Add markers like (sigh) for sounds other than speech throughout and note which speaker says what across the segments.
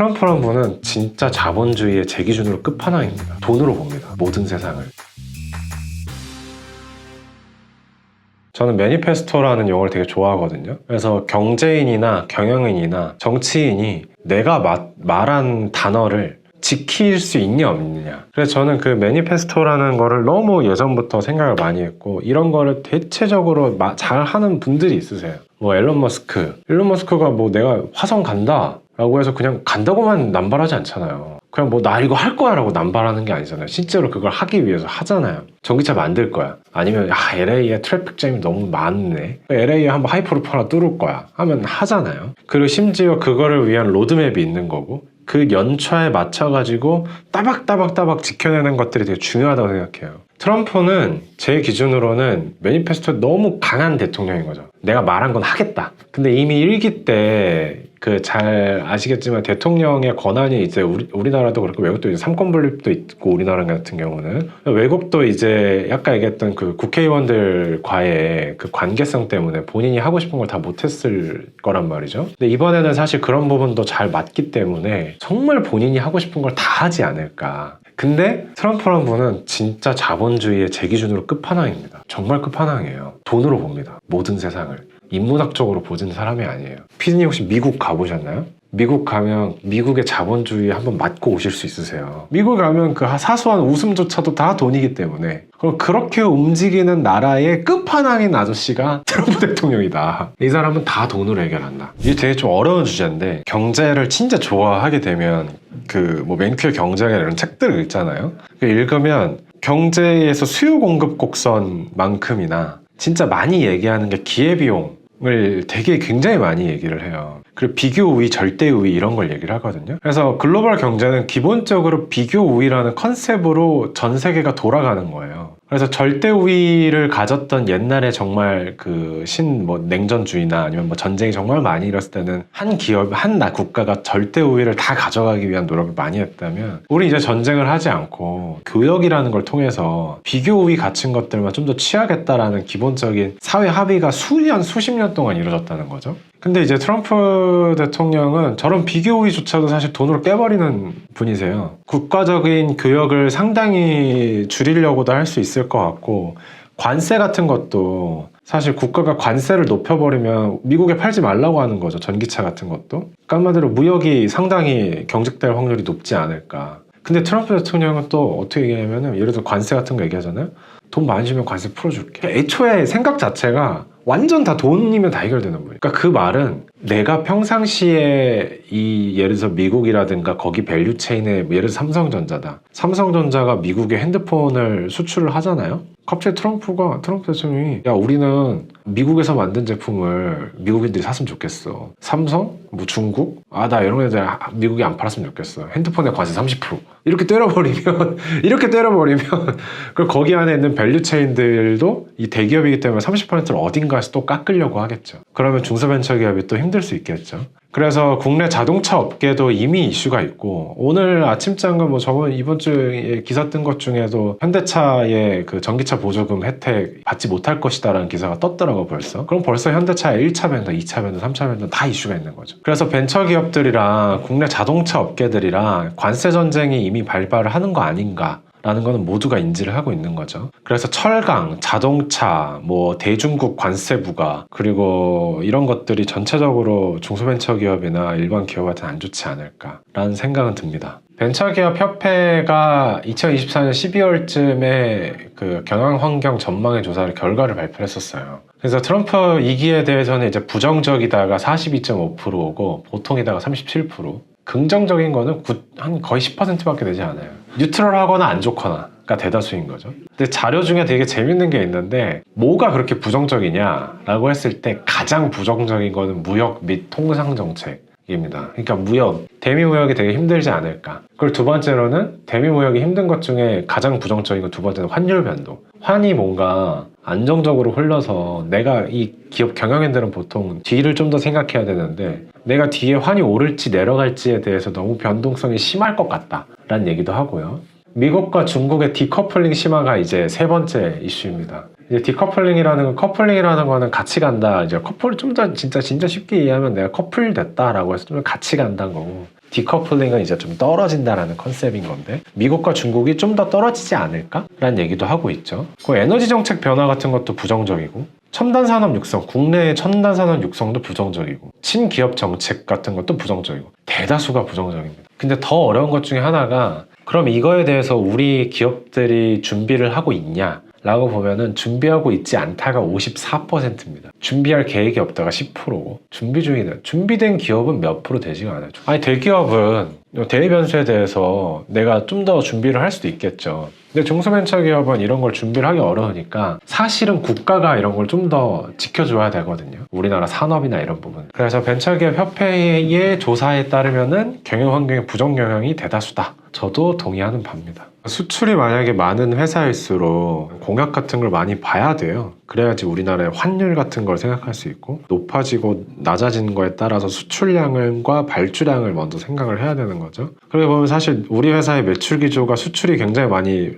Speaker 1: 트럼프란 분은 진짜 자본주의의 제 기준으로 끝판왕입니다. 돈으로 봅니다. 모든 세상을. 저는 매니페스토라는 용어를 되게 좋아하거든요. 그래서 경제인이나 경영인이나 정치인이 내가 마- 말한 단어를 지킬 수 있냐 없느냐. 그래서 저는 그 매니페스토라는 거를 너무 예전부터 생각을 많이 했고 이런 거를 대체적으로 마- 잘 하는 분들이 있으세요. 뭐 앨런 머스크. 앨런 머스크가 뭐 내가 화성 간다. 라고 해서 그냥 간다고만 남발하지 않잖아요. 그냥 뭐 나 이거 할 거야 라고 남발하는 게 아니잖아요. 실제로 그걸 하기 위해서 하잖아요. 전기차 만들 거야. 아니면 아 LA에 트래픽 잼이 너무 많네. LA에 한번 하이퍼루프 하나 뚫을 거야. 하면 하잖아요. 그리고 심지어 그거를 위한 로드맵이 있는 거고 그 연차에 맞춰가지고 따박따박따박 지켜내는 것들이 되게 중요하다고 생각해요. 트럼프는 제 기준으로는 매니페스토에 너무 강한 대통령인 거죠. 내가 말한 건 하겠다. 근데 이미 일기 때 그 잘 아시겠지만 대통령의 권한이 이제 우리, 우리나라도 그렇고 외국도 이제 삼권 분립도 있고 우리나라 같은 경우는 외국도 이제 아까 얘기했던 그 국회의원들과의 그 관계성 때문에 본인이 하고 싶은 걸 다 못했을 거란 말이죠. 근데 이번에는 사실 그런 부분도 잘 맞기 때문에 정말 본인이 하고 싶은 걸 다 하지 않을까. 근데 트럼프란 분은 진짜 자본주의의 제 기준으로 끝판왕입니다. 정말 끝판왕이에요. 돈으로 봅니다. 모든 세상을. 인문학적으로 보는 사람이 아니에요. 피디님 혹시 미국 가보셨나요? 미국 가면 미국의 자본주의에 한번 맞고 오실 수 있으세요. 미국 가면 그 사소한 웃음조차도 다 돈이기 때문에 그럼 그렇게 움직이는 나라의 끝판왕인 아저씨가 (laughs) 트럼프 대통령이다. 이 사람은 다 돈으로 해결한다. 이게 되게 좀 어려운 주제인데 경제를 진짜 좋아하게 되면 그 뭐 맨큐어 경제학 이런 책들을 읽잖아요. 그 읽으면 경제에서 수요 공급 곡선만큼이나 진짜 많이 얘기하는 게 기회비용 을 되게 굉장히 많이 얘기를 해요. 그리고 비교 우위, 절대 우위 이런 걸 얘기를 하거든요. 그래서 글로벌 경제는 기본적으로 비교 우위라는 컨셉으로 전 세계가 돌아가는 거예요. 그래서 절대 우위를 가졌던 옛날에 정말 그 신 뭐 냉전주의나 아니면 뭐 전쟁이 정말 많이 일었을 때는 한 기업, 한 나 국가가 절대 우위를 다 가져가기 위한 노력을 많이 했다면 우리 이제 전쟁을 하지 않고 교역이라는 걸 통해서 비교 우위 갖춘 것들만 좀 더 취하겠다라는 기본적인 사회 합의가 수년, 수십 년 동안 이루어졌다는 거죠. 근데 이제 트럼프 대통령은 저런 비교 우위조차도 사실 돈으로 깨버리는 분이세요. 국가적인 교역을 상당히 줄이려고도 할 수 있을 것 같고 관세 같은 것도 사실 국가가 관세를 높여버리면 미국에 팔지 말라고 하는 거죠. 전기차 같은 것도. 그러니까 한마디로 무역이 상당히 경직될 확률이 높지 않을까. 근데 트럼프 대통령은 또 어떻게 얘기하냐면은 예를 들어 관세 같은 거 얘기하잖아요. 돈 많이 주면 관세 풀어줄게. 애초에 생각 자체가 완전 다 돈이면 다 해결되는 거예요. 그러니까 그 말은 내가 평상시에 이 예를 들어서 미국이라든가 거기 밸류 체인에 뭐 예를 들어 삼성전자다. 삼성전자가 미국에 핸드폰을 수출을 하잖아요. 갑자기 트럼프가 트럼프 대통령이 야 우리는 미국에서 만든 제품을 미국인들이 샀으면 좋겠어. 삼성, 뭐 중국, 아 나 이런 애들 미국에 안 팔았으면 좋겠어. 핸드폰에 관세 30% 이렇게 때려버리면 (laughs) 이렇게 때려버리면 (laughs) 그 거기 안에 있는 밸류 체인들도 이 대기업이기 때문에 30%를 어딘가에서 또 깎으려고 하겠죠. 그러면 중소벤처기업이 또 힘들 수 있겠죠. 그래서 국내 자동차 업계도 이미 이슈가 있고 오늘 아침장과 뭐 저번 이번 주에 기사 뜬 것 중에도 현대차의 그 전기차 보조금 혜택 받지 못할 것이다라는 기사가 떴더라고 벌써. 그럼 벌써 현대차의 1차 밴더, 2차 밴더, 3차 밴더 다 이슈가 있는 거죠. 그래서 벤처 기업들이랑 국내 자동차 업계들이랑 관세 전쟁이 이미 발발을 하는 거 아닌가? 라는 거는 모두가 인지를 하고 있는 거죠. 그래서 철강, 자동차, 뭐 대중국 관세 부과 그리고 이런 것들이 전체적으로 중소벤처기업이나 일반 기업한테 안 좋지 않을까라는 생각은 듭니다. 벤처기업 협회가 2024년 12월쯤에 그 경영환경 전망의 조사를 결과를 발표했었어요. 그래서 트럼프 2기에 대해서는 이제 부정적이다가 42.5%고 보통이다가 37%. 긍정적인 거는 구- 한 거의 10%밖에 되지 않아요. 뉴트럴하거나 안 좋거나 가 대다수인 거죠. 근데 자료 중에 되게 재밌는 게 있는데 뭐가 그렇게 부정적이냐라고 했을 때 가장 부정적인 거는 무역 및 통상 정책 입니다. 그러니까 무역, 대미 무역이 되게 힘들지 않을까. 그리고 두 번째로는 대미 무역이 힘든 것 중에 가장 부정적인 건두 번째는 환율 변동. 환이 뭔가 안정적으로 흘러서 내가 이 기업 경영인들은 보통 뒤를 좀 더 생각해야 되는데 내가 뒤에 환이 오를지 내려갈지에 대해서 너무 변동성이 심할 것 같다 라는 얘기도 하고요. 미국과 중국의 디커플링 심화가 이제 세 번째 이슈입니다. 이제 디커플링이라는 건 커플링이라는 거는 같이 간다. 이제 커플 좀 더 진짜 진짜 쉽게 이해하면 내가 커플 됐다라고 해서 좀 같이 간다는 거고 디커플링은 이제 좀 떨어진다라는 컨셉인 건데 미국과 중국이 좀 더 떨어지지 않을까라는 얘기도 하고 있죠. 그 에너지 정책 변화 같은 것도 부정적이고 첨단 산업 육성, 국내의 첨단 산업 육성도 부정적이고 친기업 정책 같은 것도 부정적이고 대다수가 부정적입니다. 근데 더 어려운 것 중에 하나가 그럼 이거에 대해서 우리 기업들이 준비를 하고 있냐? 라고 보면은 준비하고 있지 않다가 54%입니다. 준비할 계획이 없다가 10%고 준비 중이다. 준비된 기업은 몇 프로 되지가 않아요. 아니 대기업은 대외 변수에 대해서 내가 좀 더 준비를 할 수도 있겠죠. 근데 중소벤처기업은 이런 걸 준비를 하기 어려우니까 사실은 국가가 이런 걸 좀 더 지켜줘야 되거든요. 우리나라 산업이나 이런 부분. 그래서 벤처기업 협회의 조사에 따르면은 경영 환경의 부정 영향이 대다수다. 저도 동의하는 바입니다. 수출이 만약에 많은 회사일수록 공약 같은 걸 많이 봐야 돼요. 그래야지 우리나라의 환율 같은 걸 생각할 수 있고 높아지고 낮아지는 거에 따라서 수출량과 발주량을 먼저 생각을 해야 되는 거죠. 그러게 보면 사실 우리 회사의 매출 기조가 수출이 굉장히 많이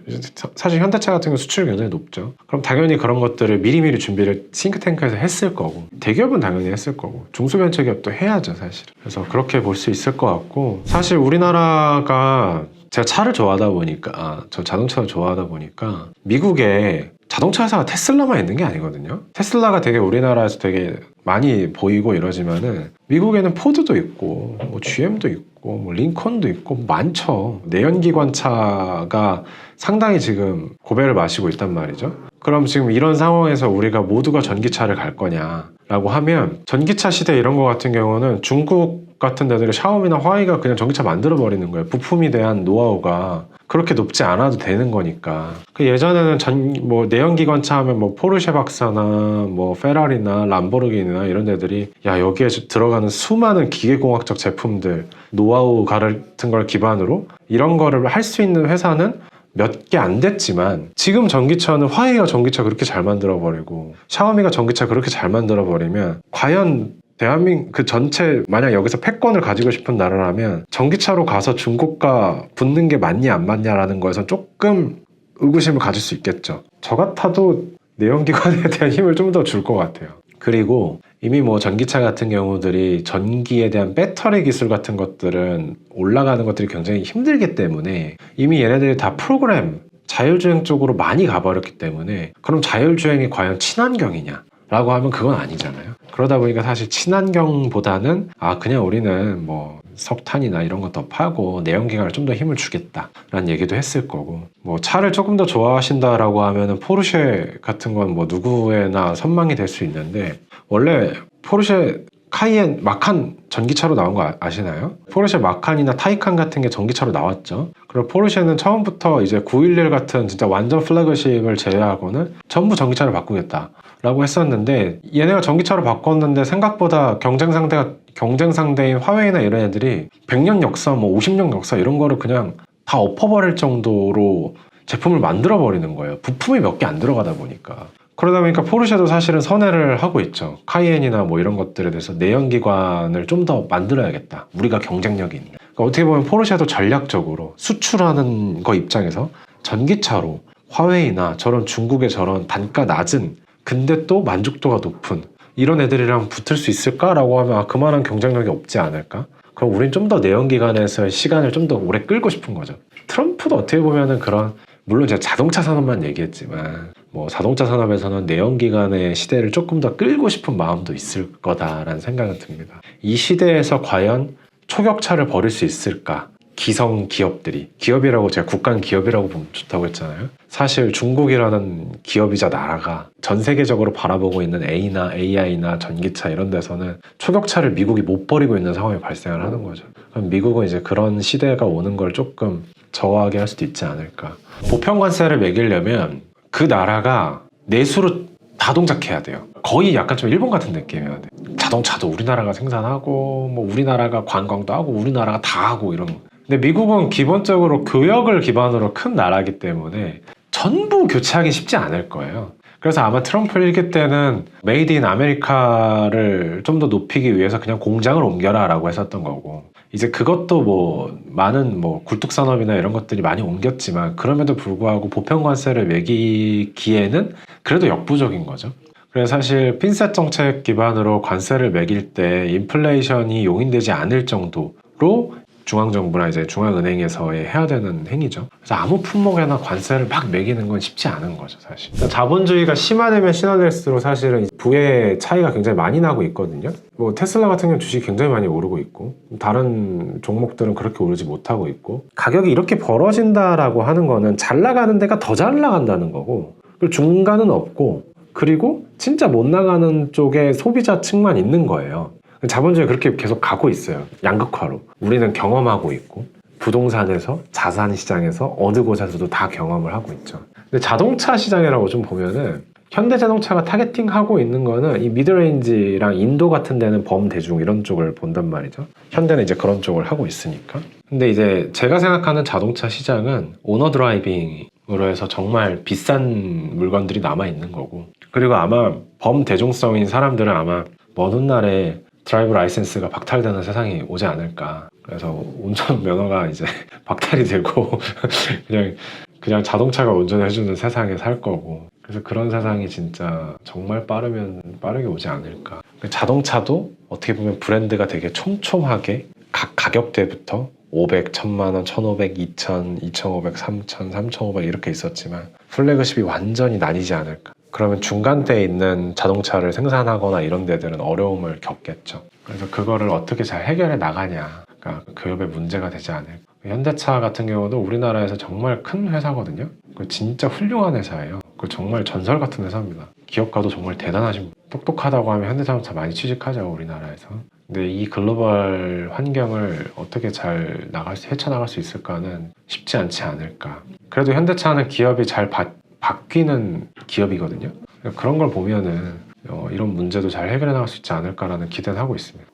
Speaker 1: 사실 현대차 같은 경우 수출이 굉장히 높죠. 그럼 당연히 그런 것들을 미리미리 준비를 싱크탱크에서 했을 거고 대기업은 당연히 했을 거고 중소벤처기업도 해야죠 사실. 그래서 그렇게 볼 수 있을 것 같고 사실 우리나라가 제가 차를 좋아하다 보니까 아, 저 자동차를 좋아하다 보니까 미국에 자동차 회사가 테슬라만 있는 게 아니거든요. 테슬라가 되게 우리나라에서 되게 많이 보이고 이러지만은 미국에는 포드도 있고 뭐 GM도 있고 뭐 링컨도 있고 많죠. 내연기관차가 상당히 지금 고배를 마시고 있단 말이죠. 그럼 지금 이런 상황에서 우리가 모두가 전기차를 갈 거냐라고 하면 전기차 시대 이런 거 같은 경우는 중국 같은 데들이 샤오미나 화이가 그냥 전기차 만들어 버리는 거예요. 부품에 대한 노하우가 그렇게 높지 않아도 되는 거니까. 그 예전에는 전 뭐 내연기관차 하면 뭐 포르쉐 박사나 뭐 페라리나 람보르기니나 이런 데들이 야 여기에 들어가는 수많은 기계공학적 제품들 노하우 같은 걸 기반으로 이런 거를 할 수 있는 회사는 몇개안 됐지만 지금 전기차는 화웨이가 전기차 그렇게 잘 만들어 버리고 샤오미가 전기차 그렇게 잘 만들어 버리면 과연 대한민국 그 전체 만약 여기서 패권을 가지고 싶은 나라라면 전기차로 가서 중국과 붙는 게 맞냐 안 맞냐라는 거에서 조금 의구심을 가질 수 있겠죠. 저 같아도 내연기관에 (laughs) 대한 힘을 좀 더 줄 것 같아요. 그리고 이미 뭐 전기차 같은 경우들이 전기에 대한 배터리 기술 같은 것들은 올라가는 것들이 굉장히 힘들기 때문에 이미 얘네들이 다 프로그램 자율주행 쪽으로 많이 가버렸기 때문에 그럼 자율주행이 과연 친환경이냐? 라고 하면 그건 아니잖아요. 그러다 보니까 사실 친환경보다는 아 그냥 우리는 뭐 석탄이나 이런 것더 파고 내연기관을 좀 더 힘을 주겠다라는 얘기도 했을 거고 뭐 차를 조금 더 좋아하신다라고 하면은 포르쉐 같은 건 뭐 누구에나 선망이 될 수 있는데 원래 포르쉐 카이엔 마칸 전기차로 나온 거 아- 아시나요? 포르쉐 마칸이나 타이칸 같은 게 전기차로 나왔죠. 그리고 포르쉐는 처음부터 이제 911 같은 진짜 완전 플래그십을 제외하고는 전부 전기차를 바꾸겠다. 라고 했었는데 얘네가 전기차로 바꿨는데 생각보다 경쟁 상대가 경쟁 상대인 화웨이나 이런 애들이 100년 역사 뭐 50년 역사 이런 거를 그냥 다 엎어버릴 정도로 제품을 만들어 버리는 거예요. 부품이 몇 개 안 들어가다 보니까. 그러다 보니까 포르쉐도 사실은 선회를 하고 있죠. 카이엔이나 뭐 이런 것들에 대해서 내연기관을 좀 더 만들어야겠다. 우리가 경쟁력이 있는. 그러니까 어떻게 보면 포르쉐도 전략적으로 수출하는 거 입장에서 전기차로 화웨이나 저런 중국의 저런 단가 낮은 근데 또 만족도가 높은 이런 애들이랑 붙을 수 있을까라고 하면 아, 그만한 경쟁력이 없지 않을까? 그럼 우린 좀 더 내연 기관에서의 시간을 좀 더 오래 끌고 싶은 거죠. 트럼프도 어떻게 보면은 그런 물론 제가 자동차 산업만 얘기했지만 뭐 자동차 산업에서는 내연기관의 시대를 조금 더 끌고 싶은 마음도 있을 거다라는 생각은 듭니다. 이 시대에서 과연 초격차를 벌일 수 있을까? 기성 기업들이 기업이라고 제가 국간 기업이라고 보면 좋다고 했잖아요. 사실 중국이라는 기업이자 나라가 전 세계적으로 바라보고 있는 A나 AI나 전기차 이런 데서는 초격차를 미국이 못 벌이고 있는 상황이 발생을 하는 거죠. 그럼 미국은 이제 그런 시대가 오는 걸 조금 저하게 할 수도 있지 않을까. 보편 관세를 매기려면 그 나라가 내수로 다 동작해야 돼요. 거의 약간 좀 일본 같은 느낌이어야 돼. 자동차도 우리나라가 생산하고 뭐 우리나라가 관광도 하고 우리나라가 다 하고 이런. 근데 미국은 기본적으로 교역을 기반으로 큰 나라이기 때문에 전부 교체하기 쉽지 않을 거예요. 그래서 아마 트럼프 일기 때는 메이드 인 아메리카를 좀 더 높이기 위해서 그냥 공장을 옮겨라 라고 했었던 거고 이제 그것도 뭐 많은 뭐 굴뚝산업이나 이런 것들이 많이 옮겼지만 그럼에도 불구하고 보편관세를 매기기에는 그래도 역부족인 거죠. 그래서 사실 핀셋 정책 기반으로 관세를 매길 때 인플레이션이 용인되지 않을 정도로 중앙정부나 이제 중앙은행에서의 해야 되는 행위죠. 그래서 아무 품목에나 관세를 막 매기는 건 쉽지 않은 거죠, 사실. 그러니까 자본주의가 심화되면 심화될수록 사실은 부의 차이가 굉장히 많이 나고 있거든요. 뭐 테슬라 같은 경우는 주식이 굉장히 많이 오르고 있고 다른 종목들은 그렇게 오르지 못하고 있고 가격이 이렇게 벌어진다라고 하는 거는 잘 나가는 데가 더 잘 나간다는 거고 중간은 없고 그리고 진짜 못 나가는 쪽에 소비자 층만 있는 거예요. 자본주의 그렇게 계속 가고 있어요. 양극화로. 우리는 경험하고 있고 부동산에서 자산 시장에서 어느 곳에서도 다 경험을 하고 있죠. 근데 자동차 시장이라고 좀 보면은 현대자동차가 타겟팅하고 있는 거는 이 미드레인지랑 인도 같은 데는 범대중 이런 쪽을 본단 말이죠. 현대는 이제 그런 쪽을 하고 있으니까. 근데 이제 제가 생각하는 자동차 시장은 오너 드라이빙으로 해서 정말 비싼 물건들이 남아 있는 거고. 그리고 아마 범대중성인 사람들은 아마 먼 훗날에 드라이브 라이센스가 박탈되는 세상이 오지 않을까. 그래서 운전 (laughs) 면허가 이제 (laughs) 박탈이 되고 (laughs) 그냥 그냥 자동차가 운전해주는 세상에 살 거고. 그래서 그런 세상이 진짜 정말 빠르면 빠르게 오지 않을까. 그 자동차도 어떻게 보면 브랜드가 되게 촘촘하게 각 가격대부터 500, 1000만 원, 1500, 2000, 2500, 3000, 3500 이렇게 있었지만 플래그십이 완전히 나뉘지 않을까. 그러면 중간대에 있는 자동차를 생산하거나 이런 데들은 어려움을 겪겠죠. 그래서 그거를 어떻게 잘 해결해 나가냐. 그러니까 교육의 문제가 되지 않을까. 현대차 같은 경우도 우리나라에서 정말 큰 회사거든요. 그 진짜 훌륭한 회사예요. 그 정말 전설 같은 회사입니다. 기업가도 정말 대단하신 분. 똑똑하다고 하면 현대자동차 많이 취직하죠 우리나라에서. 근데 이 글로벌 환경을 어떻게 잘 나갈 수, 헤쳐나갈 수 있을까는 쉽지 않지 않을까. 그래도 현대차는 기업이 잘 바, 바뀌는 기업이거든요. 그런 걸 보면은 어, 이런 문제도 잘 해결해 나갈 수 있지 않을까라는 기대는 하고 있습니다.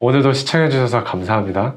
Speaker 1: 오늘도 시청해주셔서 감사합니다.